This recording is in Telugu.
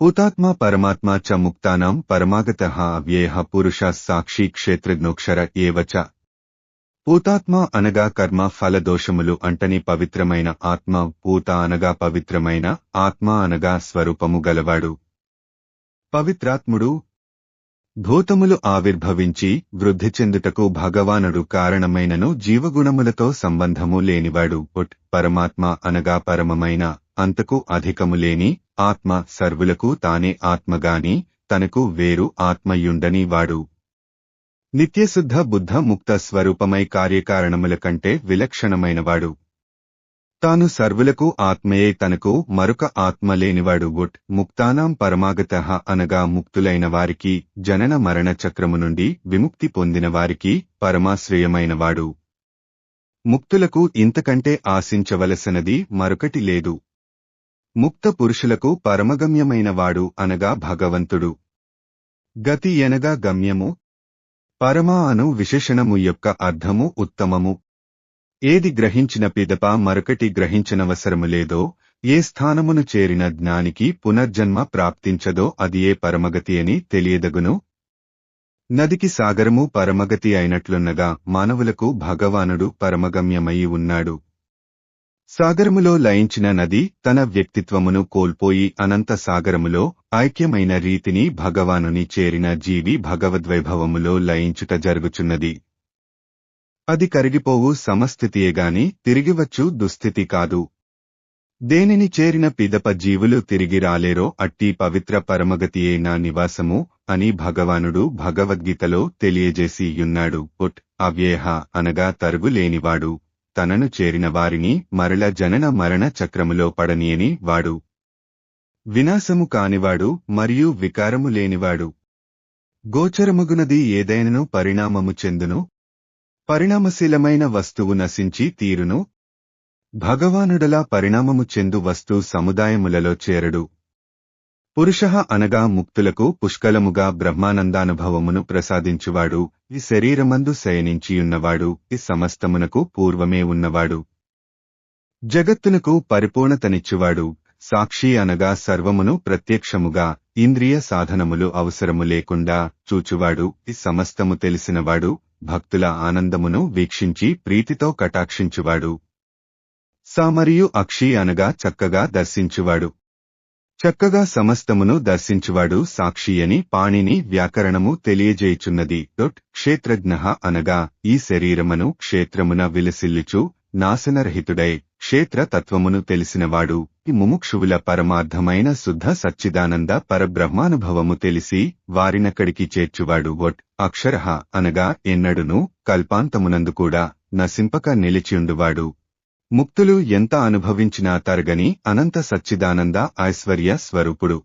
పూతాత్మా పరమాత్మా చ ముక్తానాం పరమాగత అవ్యయ పురుష సాక్షి క్షేత్రజ్ఞోక్షర ఏవచ పూతాత్మ అనగా కర్మ ఫల దోషములు అంటని పవిత్రమైన ఆత్మ పూత అనగా పవిత్రమైన ఆత్మ అనగా స్వరూపము గలవాడు. పవిత్రాత్ముడు భూతములు ఆవిర్భవించి వృద్ధి చెందుటకు భగవానుడు కారణమైనను జీవగుణములతో సంబంధము లేనివాడు. పుట్ పరమాత్మ అనగా పరమమైన అంతకు అధికము లేని ఆత్మ సర్వులకు తానే ఆత్మగాని తనకు వేరు ఆత్మయుండని వాడు. నిత్యశుద్ధ బుద్ధ ముక్త స్వరూపమై కార్యకారణముల కంటే విలక్షణమైనవాడు తాను సర్వులకు ఆత్మయే తనకు మరొక ఆత్మ లేనివాడు గుట్ ముక్తానాం పరమాగత అనగా ముక్తులైన వారికి జనన మరణ చక్రము నుండి విముక్తి పొందిన వారికి పరమాశ్రయమైనవాడు ముక్తులకు ఇంతకంటే ఆశించవలసినది మరొకటి లేదు. ముక్త పురుషులకు పరమగమ్యమైనవాడు అనగా భగవంతుడు. గతి ఎనగా గమ్యము. పరమా అను విశేషణము యొక్క అర్థము ఉత్తమము. ఏది గ్రహించిన పిదప మరొకటి గ్రహించనవసరము లేదో ఏ స్థానమును చేరిన జ్ఞానికి పునర్జన్మ ప్రాప్తించదో అది ఏ పరమగతి అని తెలియదగును. నదికి సాగరము పరమగతి అయినట్లున్నగా మానవులకు భగవానుడు పరమగమ్యమయి ఉన్నాడు. సాగరములో లయించిన నది తన వ్యక్తిత్వమును కోల్పోయి అనంత సాగరములో ఐక్యమైన రీతిని భగవానుని చేరిన జీవి భగవద్వైభవములో లయించుట జరుగుచున్నది. అది కరిగిపోవు సమస్థితియేగాని తిరిగివచ్చు దుస్థితి కాదు. దేనిని చేరిన పిదప జీవులు తిరిగి రాలేరో అట్టి పవిత్ర పరమగతియే నా నివాసము అని భగవానుడు భగవద్గీతలో తెలియజేసి యున్నాడు పుట్ అవ్యేహ అనగా తరుగులేనివాడు. తనను చేరిన వారిని మరల జనన మరణ చక్రములో పడనీయని వాడు. వినాశము కానివాడు మరియు వికారము లేనివాడు. గోచరముగునది ఏదైనను పరిణామము చెందును. పరిణామశీలమైన వస్తువు నశించి తీరును. భగవానుడలా పరిణామము చెందు వస్తు సముదాయములలో చేరడు. పురుష అనగా ముక్తులకు పుష్కలముగా బ్రహ్మానందానుభవమును ప్రసాదించువాడు. ఈ శరీరమందు శయనించియున్నవాడు ఈ సమస్తమునకు పూర్వమే ఉన్నవాడు. జగత్తునకు పరిపూర్ణతనిచ్చువాడు సాక్షి అనగా సర్వమును ప్రత్యక్షముగా ఇంద్రియ సాధనములు అవసరము లేకుండా చూచువాడు ఈ సమస్తము తెలిసినవాడు భక్తుల ఆనందమును వీక్షించి ప్రీతితో కటాక్షించువాడు. సా మరియు అక్షి అనగా చక్కగా దర్శించువాడు. చక్కగా సమస్తమును దర్శించువాడు సాక్షి అని పాణిని వ్యాకరణము తెలియజేయుచున్నది. డొట్ క్షేత్రజ్ఞ అనగా ఈ శరీరమును క్షేత్రమున విలసిల్లుచు నాశనరహితుడై క్షేత్రతత్వమును తెలిసినవాడు. ఈ ముముక్షువుల పరమార్థమైన శుద్ధ సచ్చిదానంద పరబ్రహ్మానుభవము తెలిసి వారినక్కడికి చేర్చువాడు. వట్ అక్షర అనగా ఎన్నడును కల్పాంతమునందు కూడా నశింపక నిలిచియుండువాడు. ముక్తులు ఎంత అనుభవించినా తరగని అనంత సచ్చిదానంద ఐశ్వర్య స్వరూపుడు.